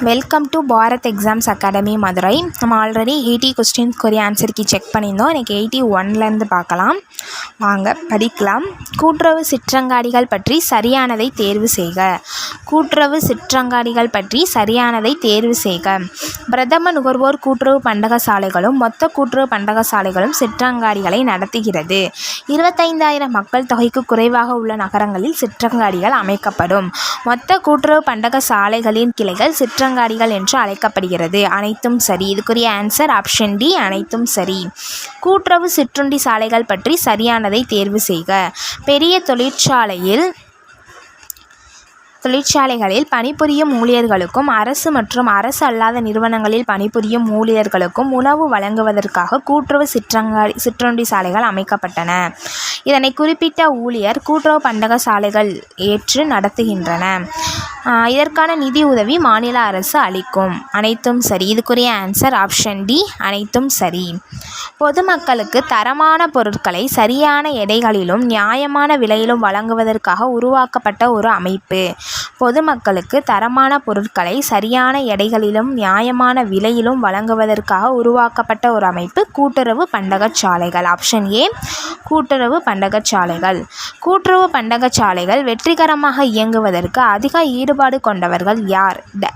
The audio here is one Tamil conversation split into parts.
Welcome to Bharat exams academy Madurai நம்ம ஆல்ரெடி எயிட்டி கொஸ்டின் கொரிய ஆன்சருக்கு செக் பண்ணியிருந்தோம். எனக்கு எயிட்டி ஒன்லேருந்து பார்க்கலாம். வாங்க படிக்கலாம். கூட்டுறவு சிற்றங்காடிகள் பற்றி சரியானதை தேர்வு செய்க. கூட்டுறவு சிற்றங்காடிகள் பற்றி சரியானதை தேர்வு செய்க. பிரதம நுகர்வோர் கூட்டுறவு பண்டகசாலைகளும் மொத்த கூட்டுறவு பண்டகசாலைகளும் சிற்றங்காடிகளை நடத்துகிறது. இருபத்தைந்தாயிரம் மக்கள் தொகைக்கு குறைவாக உள்ள நகரங்களில் சிற்றங்காடிகள் அமைக்கப்படும். மொத்த கூட்டுறவு பண்டகசாலைகளின் கிளைகள் சிற்றங்காடிகள் என்று அழைக்கப்படுகிறது. அனைத்தும் சரி. இதுக்குரிய ஆன்சர் ஆப்ஷன் டி அனைத்தும் சரி. கூட்டுறவு சிற்றுண்டி சாலைகள் பற்றி சரியானதை தேர்வு செய்க. பெரிய தொழிற்சாலையில் தொழிற்சாலைகளில் பணிபுரியும் ஊழியர்களுக்கும் அரசு மற்றும் அரசு அல்லாத நிறுவனங்களில் பணிபுரியும் ஊழியர்களுக்கும் உணவு வழங்குவதற்காக கூட்டுறவு சிற்றங்காடி சிற்றுண்டி சாலைகள் அமைக்கப்பட்டன. இதனை குறிப்பிட்ட ஊழியர் கூட்டுறவு பண்டக சாலைகள் ஏற்று நடத்துகின்றன. இதற்கான நிதி உதவி மாநில அரசு அளிக்கும். அனைத்தும் சரி. இதுக்குரிய ஆன்சர் ஆப்ஷன் டி அனைத்தும் சரி. பொதுமக்களுக்கு தரமான பொருட்களை சரியான எடைகளிலும் நியாயமான விலையிலும் வழங்குவதற்காக உருவாக்கப்பட்ட ஒரு அமைப்பு. பொதுமக்களுக்கு தரமான பொருட்களை சரியான எடைகளிலும் நியாயமான விலையிலும் வழங்குவதற்காக உருவாக்கப்பட்ட ஒரு அமைப்பு கூட்டுறவு பண்டகச்சாலைகள். ஆப்ஷன் ஏ கூட்டுறவு பண்டகச்சாலைகள். கூட்டுறவு பண்டகச்சாலைகள் வெற்றிகரமாக இயங்குவதற்கு அதிக ஈடுபாடு கொண்டவர்கள் யார்? ட.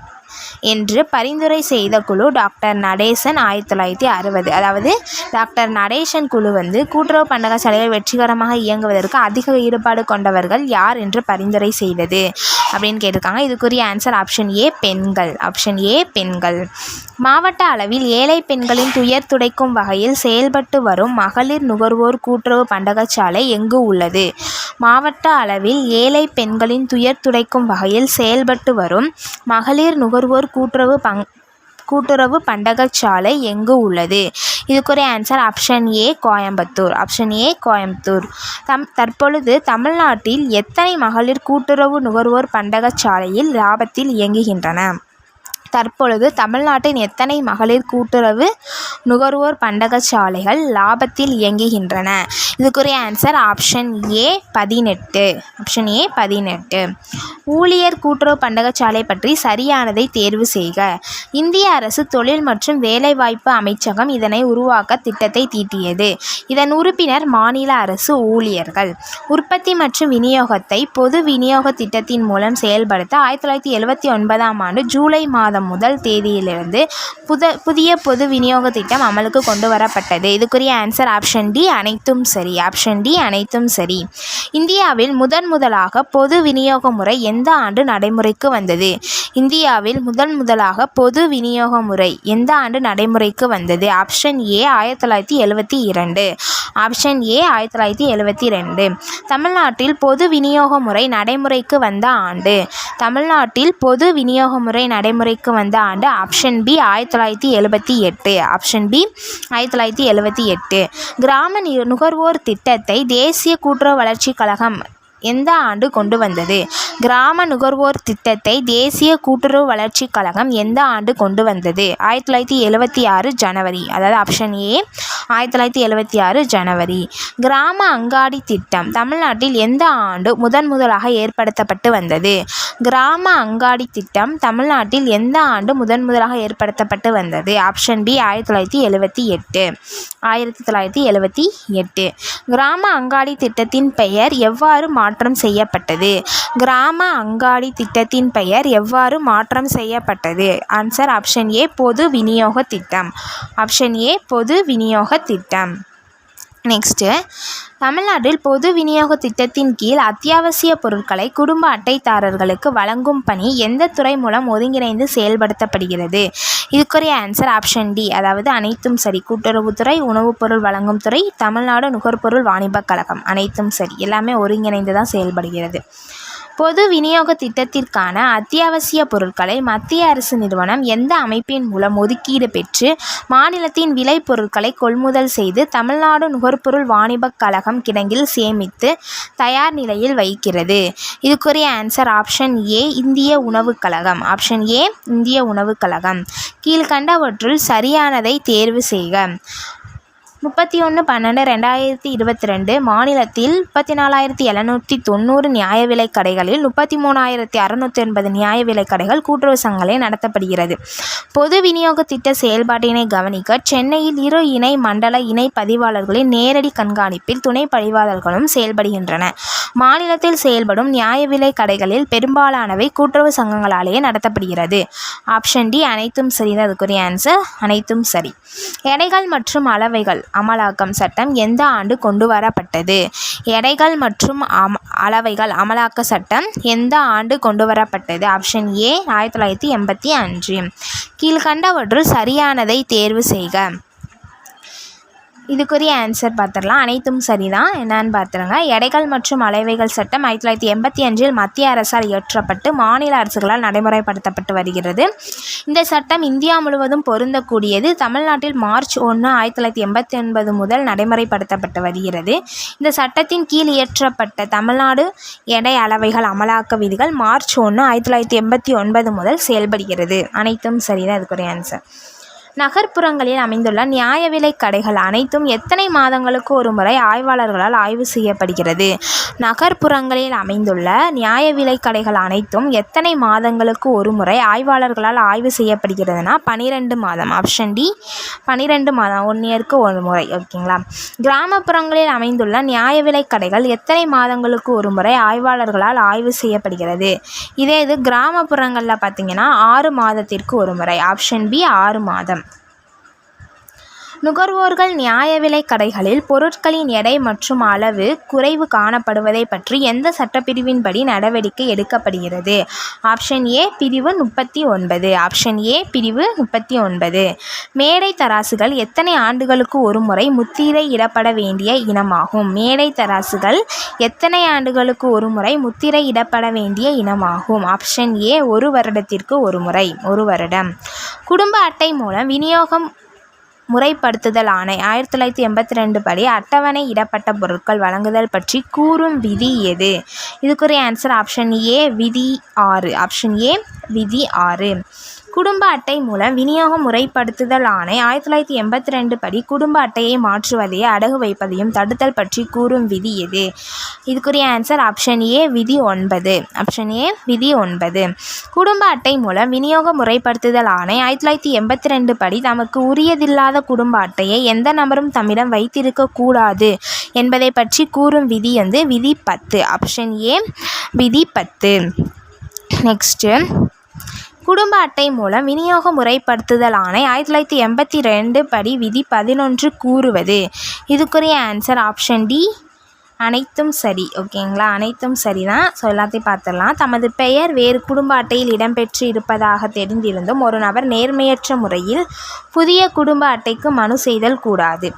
என்று பரிந்துரை செய்த குழு டாக்டர் நடேசன் ஆயிரத்தி தொள்ளாயிரத்தி அறுபது. அதாவது டாக்டர் நடேசன் குழு வந்து கூட்டுறவு பண்டகசாலையை வெற்றிகரமாக இயங்குவதற்கு அதிக ஈடுபாடு கொண்டவர்கள் யார் என்று பரிந்துரை செய்தது? அப்படின்னு கேட்டிருக்காங்க. இதுக்குரிய ஆன்சர் ஆப்ஷன் ஏ பெண்கள். ஆப்ஷன் ஏ பெண்கள். மாவட்ட அளவில் ஏழை பெண்களின் துயர் துடைக்கும் வகையில் செயல்பட்டு வரும் மகளிர் நுகர்வோர் கூட்டுறவு பண்டகசாலை எங்கு உள்ளது? மாவட்ட அளவில் ஏழை பெண்களின் துயர் துடைக்கும் வகையில் செயல்பட்டு வரும் மகளிர் நுகர்வோர் கூட்டுறவு பங் கூட்டுறவு பண்டகசாலை எங்கு உள்ளது? இதுக்குரிய answer option A Coimbatore. Option A Coimbatore. தம் தற்பொழுது தமிழ்நாட்டில் எத்தனை மகளிர் கூட்டுறவு நுகர்வோர் பண்டகசாலையில் லாபத்தில் இயங்குகின்றன? தற்பொழுது தமிழ்நாட்டின் எத்தனை மகளிர் கூட்டுறவு நுகர்வோர் பண்டகசாலைகள் லாபத்தில் இயங்குகின்றன? இதுக்குரிய ஆன்சர் ஆப்ஷன் ஏ பதினெட்டு. ஆப்ஷன் ஏ பதினெட்டு. ஊழியர் கூட்டுறவு பண்டகசாலை பற்றி சரியானதை தேர்வு செய்க. இந்திய அரசு தொழில் மற்றும் வேலைவாய்ப்பு அமைச்சகம் இதனை உருவாக்க திட்டத்தை தீட்டியது. இதன் உறுப்பினர் மாநில அரசு ஊழியர்கள். உற்பத்தி மற்றும் விநியோகத்தை பொது விநியோக திட்டத்தின் மூலம் செயல்படுத்த ஆயிரத்தி தொள்ளாயிரத்தி எழுபத்தி ஒன்பதாம் ஆண்டு ஜூலை மாதம் முதல் தேதியிலிருந்து புத புதிய பொது விநியோக திட்டம் அமலுக்கு கொண்டு வரப்பட்டது இதுக்குரிய ஆன்சர் ஆப்ஷன் டி அனைத்தும் சரி. ஆப்ஷன் டி அனைத்தும் சரி. இந்தியாவில் முதன் முதலாக பொது விநியோக முறை எந்த ஆண்டு நடைமுறைக்கு வந்தது? இந்தியாவில் முதன் முதலாக பொது விநியோக முறை எந்த ஆண்டு நடைமுறைக்கு வந்தது? ஆப்ஷன் ஏ ஆயிரத்தி தொள்ளாயிரத்தி எழுபத்தி இரண்டு. ஆப்ஷன் ஏ ஆயிரத்தி தொள்ளாயிரத்தி எழுபத்தி ரெண்டு தமிழ்நாட்டில் பொது விநியோக முறை நடைமுறைக்கு வந்த ஆண்டு. தமிழ்நாட்டில் பொது விநியோக முறை நடைமுறைக்கு வந்த ஆண்டு ஆப்ஷன் பி ஆயிரத்தி தொள்ளாயிரத்தி எழுபத்தி எட்டு. ஆப்ஷன் பி ஆயிரத்தி தொள்ளாயிரத்தி எழுபத்தி எட்டு. கிராம நுகர்வோர் திட்டத்தை தேசிய கூட்டுறவு வளர்ச்சி கழகம் எந்த ஆண்டு கொண்டு வந்தது? கிராம நுகர்வோர் திட்டத்தை தேசிய கூட்டுறவு வளர்ச்சிக் கழகம் எந்த ஆண்டு கொண்டு வந்தது? ஆயிரத்தி தொள்ளாயிரத்தி எழுபத்தி ஆறு ஜனவரி அதாவது ஆப்ஷன் ஏ ஆயிரத்தி தொள்ளாயிரத்தி எழுபத்தி ஆறு ஜனவரி. கிராம அங்காடி திட்டம் தமிழ்நாட்டில் எந்த ஆண்டு முதன் முதலாக ஏற்படுத்தப்பட்டு வந்தது? கிராம அங்காடி திட்டம் தமிழ்நாட்டில் எந்த ஆண்டு முதன் முதலாக ஏற்படுத்தப்பட்டு வந்தது? ஆப்ஷன் பி ஆயிரத்தி தொள்ளாயிரத்தி எழுபத்தி எட்டு ஆயிரத்தி தொள்ளாயிரத்தி எழுபத்தி எட்டு. கிராம அங்காடி திட்டத்தின் பெயர் எவ்வாறு மாற்றம் செய்யப்பட்டது. கிராம அங்காடி திட்டத்தின் பெயர் எவ்வாறு மாற்றம் செய்யப்பட்டது? ஆன்சர் ஆப்ஷன் ஏ பொது விநியோக திட்டம். ஆப்ஷன் ஏ பொது விநியோக திட்டம். நெக்ஸ்ட்டு தமிழ்நாட்டில் பொது விநியோக திட்டத்தின் கீழ் அத்தியாவசிய பொருட்களை குடும்ப அட்டைதாரர்களுக்கு வழங்கும் பணி எந்த துறை மூலம் ஒருங்கிணைந்து செயல்படுத்தப்படுகிறது? இதுக்குரிய ஆன்சர் ஆப்ஷன் டி அதாவது அனைத்தும் சரி. கூட்டுறவுத்துறை உணவுப் பொருள் வழங்கும் துறை தமிழ்நாடு நுகர்பொருள் வாணிபக் கழகம். அனைத்தும் சரி. எல்லாமே ஒருங்கிணைந்து தான் செயல்படுகிறது. பொது விநியோக திட்டத்திற்கான அத்தியாவசிய பொருட்களை மத்திய அரசு நிறுவனம் எந்த அமைப்பின் மூலம் ஒதுக்கீடு பெற்று மாநிலத்தின் விளை பொருட்களை கொள்முதல் செய்து தமிழ்நாடு நுகர்பொருள் வாணிபக் கழகம் கிடங்கில் சேமித்து தயார் நிலையில் வைக்கிறது. இதுக்குரிய ஆன்சர் ஆப்ஷன் ஏ இந்திய உணவுக் கழகம். ஆப்ஷன் ஏ இந்திய உணவுக் கழகம். கீழ்கண்டவற்றுள் சரியானதை தேர்வு செய்க. முப்பத்தி ஒன்று பன்னெண்டு ரெண்டாயிரத்தி இருபத்தி ரெண்டு மாநிலத்தில் முப்பத்தி நாலாயிரத்தி எழுநூற்றி தொண்ணூறு நியாய விலைக் கடைகளில் முப்பத்தி மூணாயிரத்தி அறநூற்றி எண்பது நியாய விலைக் கடைகள் கூட்டுறவு சங்கங்களை நடத்தப்படுகிறது. பொது விநியோக திட்ட செயல்பாட்டினை கவனிக்க சென்னையில் இரு இணை மண்டல இணை பதிவாளர்களின் நேரடி கண்காணிப்பில் துணை பதிவாளர்களும் செயல்படுகின்றன. மாநிலத்தில் செயல்படும் நியாய விலைக் கடைகளில் பெரும்பாலானவை கூட்டுறவு சங்கங்களாலேயே நடத்தப்படுகிறது. ஆப்ஷன் டி அனைத்தும் சரி. தான் அதுக்குரிய ஆன்சர் அனைத்தும் சரி. எடைகள் மற்றும் அளவைகள். அமலாக்கம் சட்டம் எந்த ஆண்டு கொண்டு வரப்பட்டது? எடைகள் மற்றும் அம் அளவைகள். அமலாக்க சட்டம் எந்த ஆண்டு கொண்டு வரப்பட்டது? ஆப்ஷன் ஏ ஆயிரத்தி தொள்ளாயிரத்தி எண்பத்தி அஞ்சு. கீழ்கண்டவற்றுள் சரியானதை தேர்வு செய்க. இதுக்குரிய ஆன்சர் பார்த்துடலாம். அனைத்தும் சரிதான். என்னன்னு பார்த்துருங்க எடைகள் மற்றும் அலைவைகள் சட்டம் ஆயிரத்தி தொள்ளாயிரத்தி எண்பத்தி அஞ்சில் மத்திய அரசால் இயற்றப்பட்டு மாநில அரசுகளால் நடைமுறைப்படுத்தப்பட்டு வருகிறது. இந்த சட்டம் இந்தியா முழுவதும் பொருந்தக்கூடியது. தமிழ்நாட்டில் மார்ச் ஒன்று ஆயிரத்தி தொள்ளாயிரத்தி எண்பத்தி ஒன்பது முதல் நடைமுறைப்படுத்தப்பட்டு வருகிறது. இந்த சட்டத்தின் கீழ் இயற்றப்பட்ட தமிழ்நாடு எடை அளவைகள் அமலாக்க விதிகள் மார்ச் ஒன்று ஆயிரத்தி தொள்ளாயிரத்தி எண்பத்தி ஒன்பது முதல் செயல்படுகிறது. அனைத்தும் சரிதான். இதுக்குரிய ஆன்சர் நகர்ப்புறங்களில் அமைந்துள்ள நியாய விலைக் கடைகள் அனைத்தும் எத்தனை மாதங்களுக்கு ஒரு முறை ஆய்வாளர்களால் ஆய்வு செய்யப்படுகிறது? நகர்ப்புறங்களில் அமைந்துள்ள நியாய விலைக் கடைகள் அனைத்தும் எத்தனை மாதங்களுக்கு ஒரு முறை ஆய்வாளர்களால் ஆய்வு செய்யப்படுகிறதுனா பனிரெண்டு மாதம். ஆப்ஷன் டி பனிரெண்டு மாதம். ஒன் இயருக்கு ஒரு முறை. ஓகேங்களா? கிராமப்புறங்களில் அமைந்துள்ள நியாய விலைக் கடைகள் எத்தனை மாதங்களுக்கு ஒரு முறை ஆய்வாளர்களால் ஆய்வு செய்யப்படுகிறது? இதே இது கிராமப்புறங்களில் பார்த்தீங்கன்னா ஆறு மாதத்திற்கு ஒரு முறை. ஆப்ஷன் பி ஆறு மாதம். நுகர்வோர்கள் நியாய விலைக் கடைகளில் பொருட்களின் எடை மற்றும் அளவு குறைவு காணப்படுவதை பற்றி எந்த சட்டப்பிரிவின்படி நடவடிக்கை எடுக்கப்படுகிறது? ஆப்ஷன் ஏ பிரிவு முப்பத்தி ஒன்பது. ஆப்ஷன் ஏ பிரிவு முப்பத்தி ஒன்பது. மேடை தராசுகள் எத்தனை ஆண்டுகளுக்கு ஒரு முறை முத்திரை இடப்பட வேண்டிய இனமாகும்? மேடை தராசுகள் எத்தனை ஆண்டுகளுக்கு ஒரு முறை முத்திரை இடப்பட வேண்டிய இனமாகும்? ஆப்ஷன் ஏ ஒரு வருடத்திற்கு ஒரு முறை ஒரு வருடம். குடும்ப அட்டை மூலம் விநியோகம் முறைப்படுத்துதல் ஆணை. ஆயிரத்தி தொள்ளாயிரத்தி எண்பத்தி ரெண்டு படி அட்டவணை இடப்பட்ட பொருட்கள் வழங்குதல் பற்றி கூறும் விதி எது? இதுக்குரிய ஆன்சர் ஆப்ஷன் ஏ விதி ஆறு. ஆப்ஷன் ஏ விதி ஆறு. குடும்ப அட்டை மூலம் விநியோக முறைப்படுத்துதல் ஆணை ஆயிரத்தி தொள்ளாயிரத்தி எண்பத்தி ரெண்டு படி குடும்ப அட்டையை மாற்றுவதையே அடகு வைப்பதையும் தடுத்தல் பற்றி கூறும் விதி எது? இதுக்குரிய ஆன்சர் ஆப்ஷன் ஏ விதி ஒன்பது. ஆப்ஷன் ஏ விதி ஒன்பது. குடும்ப அட்டை மூலம் விநியோக முறைப்படுத்துதல் ஆணை ஆயிரத்தி தொள்ளாயிரத்தி எண்பத்தி ரெண்டு படி தமக்கு உரியதில்லாத குடும்ப அட்டையை எந்த நபரும் தம்மிடம் வைத்திருக்க கூடாது என்பதை பற்றி கூறும் விதி வந்து விதி பத்து. ஆப்ஷன் ஏ விதி பத்து. நெக்ஸ்ட்டு குடும்ப அட்டை மூலம் விநியோக முறைப்படுத்துதல் ஆணை ஆயிரத்தி தொள்ளாயிரத்தி எண்பத்தி ரெண்டு படி விதி பதினொன்று கூறுவது. இதுக்குரிய ஆன்சர் ஆப்ஷன் டி அனைத்தும் சரி ஓகேங்களா? அனைத்தும் சரி தான் ஸோ எல்லாத்தையும் பார்த்துடலாம். தமது பெயர் வேறு குடும்ப அட்டையில் இடம்பெற்று இருப்பதாக தெரிந்திருந்தும் ஒரு நபர் நேர்மையற்ற முறையில் புதிய குடும்ப அட்டைக்கு மனு செய்தல் கூடாது.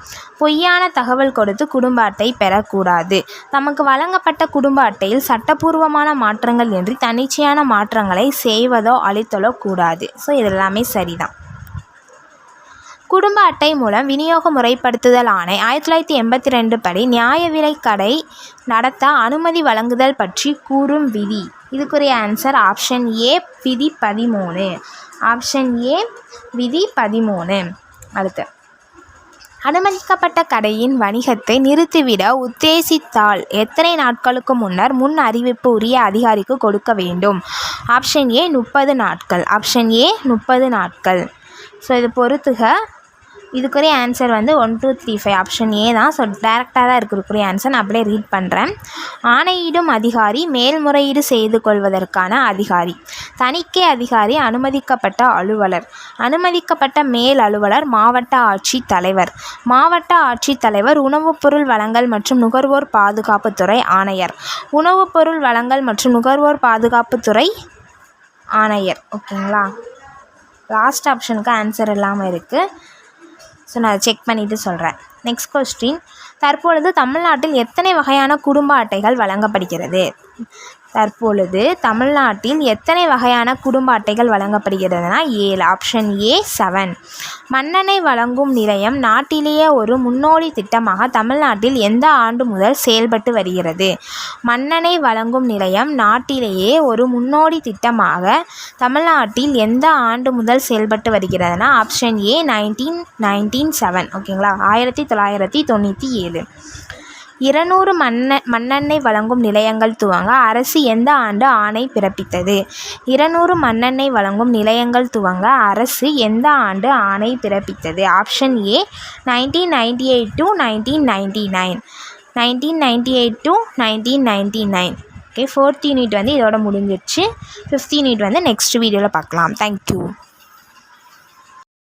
பொய்யான தகவல் கொடுத்து குடும்ப அட்டை பெறக்கூடாது. தமக்கு வழங்கப்பட்ட குடும்ப அட்டையில் சட்டப்பூர்வமான மாற்றங்கள் இன்றி தன்னிச்சையான மாற்றங்களை செய்வதோ அளித்தலோ கூடாது. ஸோ இது எல்லாமே சரிதான். குடும்ப அட்டை மூலம் விநியோக முறைப்படுத்துதல் ஆணை ஆயிரத்தி தொள்ளாயிரத்தி எண்பத்தி ரெண்டு படி நியாய விலைக் கடை நடத்த அனுமதி வழங்குதல் பற்றி கூறும் விதி. இதுக்குரிய ஆன்சர் ஆப்ஷன் ஏ விதி பதிமூணு. ஆப்ஷன் ஏ விதி பதிமூணு. அடுத்து. அனுமதிக்கப்பட்ட கடையின் வணிகத்தை நிறுத்திவிட உத்தேசித்தால் எத்தனை நாட்களுக்கு முன்னர் முன் அறிவிப்பு உரிய அதிகாரிக்கு கொடுக்க வேண்டும்? ஆப்ஷன் ஏ முப்பது நாட்கள். ஆப்ஷன் ஏ முப்பது நாட்கள். ஸோ இது பொறுத்துக. இதுக்குரிய ஆன்சர் வந்து one two three five option A தான். ஸோ டேரெக்டாக தான் இருக்கிற ஆன்சர் நான் அப்படியே ரீட் பண்ணுறேன் ஆணையிடும் அதிகாரி மேல்முறையீடு செய்து கொள்வதற்கான அதிகாரி. தணிக்கை அதிகாரி அனுமதிக்கப்பட்ட அலுவலர். அனுமதிக்கப்பட்ட மேல் அலுவலர் மாவட்ட ஆட்சித் தலைவர். மாவட்ட ஆட்சித் தலைவர் உணவுப் பொருள் வழங்கல் மற்றும் நுகர்வோர் பாதுகாப்புத்துறை ஆணையர். உணவுப் பொருள் வழங்கல் மற்றும் நுகர்வோர் பாதுகாப்புத்துறை ஆணையர். ஓகேங்களா லாஸ்ட் ஆப்ஷனுக்கு ஆன்சர் இல்லாமல் இருக்குது ஸோ நான் செக் பண்ணிவிட்டு சொல்கிறேன் நெக்ஸ்ட் கொஸ்டின் தற்பொழுது தமிழ்நாட்டில் எத்தனை வகையான குடும்ப அட்டைகள் வழங்கப்படுகிறது? தற்பொழுது தமிழ்நாட்டில் எத்தனை வகையான குடும்ப அட்டைகள் வழங்கப்படுகிறதுனா ஏழு. ஆப்ஷன் ஏ செவன் மண்ணெண்ணெய் வழங்கும் நிலையம் நாட்டிலேயே ஒரு முன்னோடி திட்டமாக தமிழ்நாட்டில் எந்த ஆண்டு முதல் செயல்பட்டு வருகிறது? மண்ணெண்ணெய் வழங்கும் நிலையம் நாட்டிலேயே ஒரு முன்னோடி திட்டமாக தமிழ்நாட்டில் எந்த ஆண்டு முதல் செயல்பட்டு வருகிறதுனா? Option A nineteen nineteen seven ஓகேங்களா ஆயிரத்தி தொள்ளாயிரத்தி தொண்ணூற்றி ஏழு. இருநூறு மண்ணெ மண்ணெண்ணெய் வழங்கும் நிலையங்கள் துவங்க அரசு எந்த ஆண்டு ஆணை பிறப்பித்தது? இருநூறு மண்ணெண்ணெய் வழங்கும் நிலையங்கள் துவங்க அரசு எந்த ஆண்டு ஆணை பிறப்பித்தது? Option A nineteen ninety eight to nineteen ninety nine nineteen ninety eight to nineteen ninety nine okay fourth unit வந்து இதோட முடிஞ்சிடுச்சு ஃபிஃப்த் யூனிட் வந்து நெக்ஸ்ட் வீடியோவில் பார்க்கலாம். தேங்க்யூ